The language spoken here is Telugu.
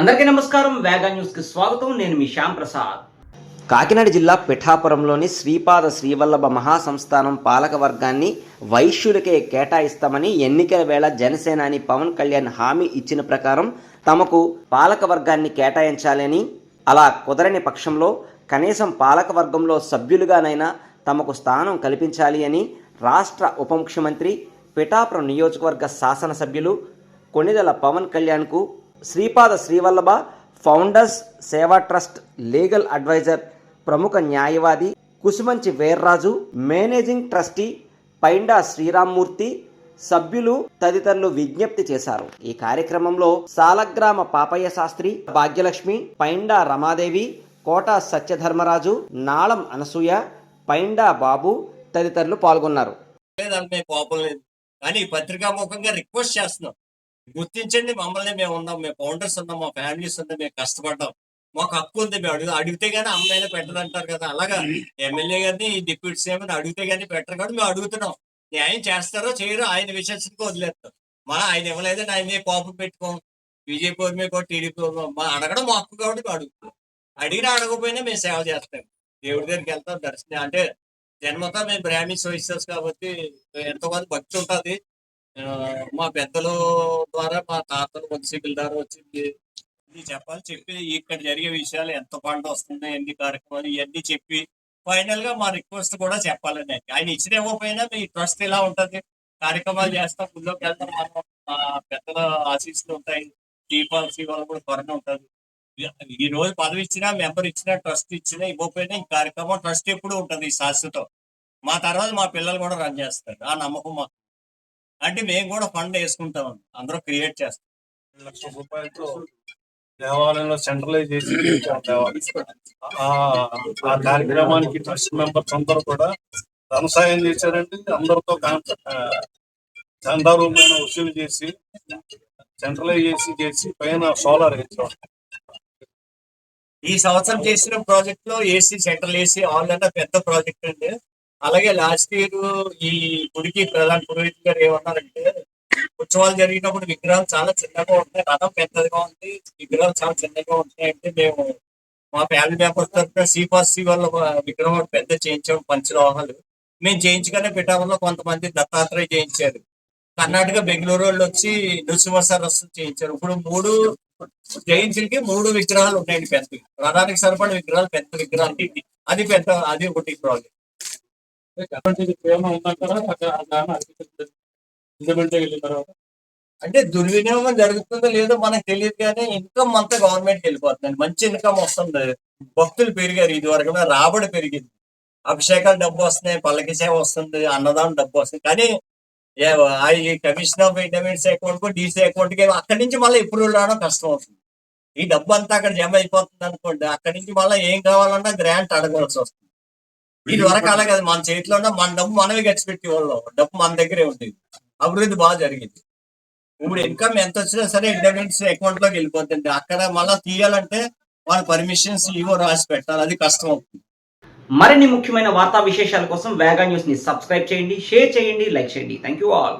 అందరికీ నమస్కారం. వేగా న్యూస్కి స్వాగతం. నేను మీ శ్యామ్ ప్రసాద్. కాకినాడ జిల్లా పిఠాపురంలోని శ్రీపాద శ్రీవల్లభ మహాసంస్థానం పాలక వర్గాన్ని వైశ్యులకే కేటాయిస్తామని ఎన్నికల వేళ జనసేనాని పవన్ కళ్యాణ్ హామీ ఇచ్చిన ప్రకారం తమకు పాలక వర్గాన్ని కేటాయించాలని అలా కుదరని పక్షంలో కనీసం పాలక వర్గంలో సభ్యులుగానైనా తమకు స్థానం కల్పించాలి అని రాష్ట్ర ఉప ముఖ్యమంత్రి పిఠాపురం నియోజకవర్గ శాసనసభ్యులు కొణిదెల పవన్ కళ్యాణ్కు Sripada Srivallabha founders Seva trust legal adviser ప్రముఖ న్యాయవాది కుసుమంచి వీర్రాజు మేనేజింగ్ ట్రస్టీ పైండా శ్రీరామ్మూర్తి సభ్యులు తదితరులు విజ్ఞప్తి చేశారు. ఈ కార్యక్రమంలో సాలగ్రామ పాపయ్య శాస్త్రి భాగ్యలక్ష్మి పైండా రమాదేవి కోట సత్యధర్మరాజు నాళం అనసూయ పైండా బాబు తదితరులు పాల్గొన్నారు. లేదంటే కోపం లేదు. కానీ పత్రికా ముఖంగా రిక్వెస్ట్ చేస్తున్నాం. గుర్తించండి మమ్మల్ని మేము ఉన్నాం మేము ఫౌండర్స్ ఉన్నాం మా ఫ్యామిలీస్ ఉన్నాం మేము కష్టపడ్డాం. మాకు హక్కు ఉంది మేము అడుగు అడిగితే గానీ పెట్టరు పెట్టదంటారు కదా. అలాగా ఎమ్మెల్యే గారిని డిప్యూటీ సీఎం అడిగితే గానీ పెట్టరు కాబట్టి మేము అడుగుతున్నాం. న్యాయం చేస్తారో చేయరో ఆయన విశ్వసించి వదిలేస్తాం. మా ఆయన ఇవ్వలేదని ఆయన మీద కోపం పెట్టుకోం. బీజేపీ మీద టీడీపీ మా అడగడం మా హక్కు కాబట్టి మేము అడుగుతాం అడిగినా అడగకపోయినా మేము సేవ చేస్తాం. దేవుడి దగ్గరికి వెళ్తాం దర్శనం అంటే జన్మత మేము బ్రాహ్మీ సోయిస్తాం కాబట్టి ఎంతో మంది భక్తి ఉంటుంది మా పెద్దల ద్వారా మా తాతలు వంశీకుల ద్వారా వచ్చింది. ఇది చెప్పాలి చెప్పి ఇక్కడ జరిగే విషయాలు ఎంత పంట వస్తున్నాయి ఎన్ని కార్యక్రమాలు ఇవన్నీ చెప్పి ఫైనల్గా మా రిక్వెస్ట్ కూడా చెప్పాలండి ఆయన ఇచ్చిన ఇవ్వకపోయినా మీ ట్రస్ట్ ఇలా ఉంటది. కార్యక్రమాలు చేస్తాం ముందుకు వెళ్తాం. మనం మా పెద్దల ఆశీస్సులు ఉంటాయి. దీపావళి వాళ్ళు కూడా త్వరగా ఉంటుంది. ఈ రోజు పదవి ఇచ్చినా మెంబర్ ఇచ్చినా ట్రస్ట్ ఇచ్చినా ఇవ్వకపోయినా ఈ కార్యక్రమం ట్రస్ట్ ఎప్పుడు ఉంటుంది శాశ్వతం. మా తర్వాత మా పిల్లలు కూడా రన్ చేస్తారు. ఆ నమ్మకం మాకు. అంటే మేము కూడా ఫండ్ వేసుకుంటాం. అందరూ క్రియేట్ చేస్తాం. లక్ష రూపాయలతో దేవాలయంలో సెంట్రలైజ్ చేసి. ఆ కార్యక్రమానికి ట్రస్ట్ మెంబర్స్ అందరూ కూడా ధన సాయం చేశారండి అందరితో కాంట- ఆ, చందా రూపాయలు వసూలు చేసి సెంట్రలైజ్ చేసి చేసి పైన సోలార్ ఇచ్చాం ఈ సంవత్సరం చేసిన ప్రాజెక్ట్లో ఏసీ సెంట్రల్ ఏసీ ఆల్ పెద్ద ప్రాజెక్ట్ అండి. అలాగే లాస్ట్ ఇయర్ ఈ గుడికి ప్రధాన పురోహిత్ గారు ఏమన్నారంటే ఉత్సవాలు జరిగినప్పుడు విగ్రహాలు చాలా చిన్నగా ఉంటాయి రథం పెద్దదిగా ఉంది విగ్రహాలు చాలా చిన్నగా ఉంటాయి అంటే మేము మా ఫ్యామిలీ మెంబర్స్ తరఫున సిఫాసి వాళ్ళ విగ్రహం పెద్ద చేయించాము పంచలోహాలు మేము చేయించగానే పిఠాపురంలో కొంతమంది దత్తాత్రేయ చేయించారు. కర్ణాటక బెంగళూరు వాళ్ళు వచ్చి నృసింహ సరస్సు చేయించారు. ఇప్పుడు మూడు జయంతులకి మూడు విగ్రహాలు ఉన్నాయండి పెద్దవి. రథానికి సరిపడిన విగ్రహాలు పెద్ద విగ్రహాలు. అది పెద్ద అది ఒకటి ప్రాబ్లం అటువంటిది ప్రేమ ఉందంటారా? ఇంప్లిమెంట్ వెళ్ళిన తర్వాత. అంటే దుర్వినియోగం జరుగుతుందో లేదో మనకు తెలియదు కానీ ఇన్కమ్ అంతా గవర్నమెంట్ వెళ్ళిపోతుంది. మంచి ఇన్కమ్ వస్తుంది. భక్తులు పెరిగారు ఇది వరకు రాబడి పెరిగింది. అభిషేకాలు డబ్బు వస్తున్నాయి పల్లకి సేవ వస్తుంది అన్నదానం డబ్బు వస్తుంది. కానీ ఏ- ఈ కమిషన్ ఆఫ్ ఇంటర్మీడియట్స్ అకౌంట్కు డీసీ అకౌంట్కి అక్కడి నుంచి మళ్ళీ ఎప్పుడు రావడం కష్టం అవుతుంది. ఈ డబ్బు అంతా అక్కడ జమ అయిపోతుంది అనుకోండి అక్కడి నుంచి మళ్ళీ ఏం కావాలన్నా గ్రాంట్ అడగవలసి వస్తుంది. ఇది వరకు అలాగే అది మన చేతిలో ఉన్న మన డబ్బు మనమే ఖర్చు పెట్టే వాళ్ళం డబ్బు మన దగ్గరే ఉండేది. అభివృద్ధి బాగా జరిగింది. ఇప్పుడు ఇన్కమ్ ఎంత వచ్చినా సరే ఇండిపెండెన్స్ అకౌంట్లోకి వెళ్ళిపోతుంది అక్కడ మళ్ళీ తీయాలంటే వాళ్ళ పర్మిషన్స్ ఇవో రాసి పెట్టాలి. అది కష్టం అవుతుంది. మరిన్ని ముఖ్యమైన వార్తా విశేషాల కోసం వేగా న్యూస్ని సబ్స్క్రైబ్ చేయండి షేర్ చేయండి లైక్ చేయండి. Thank you all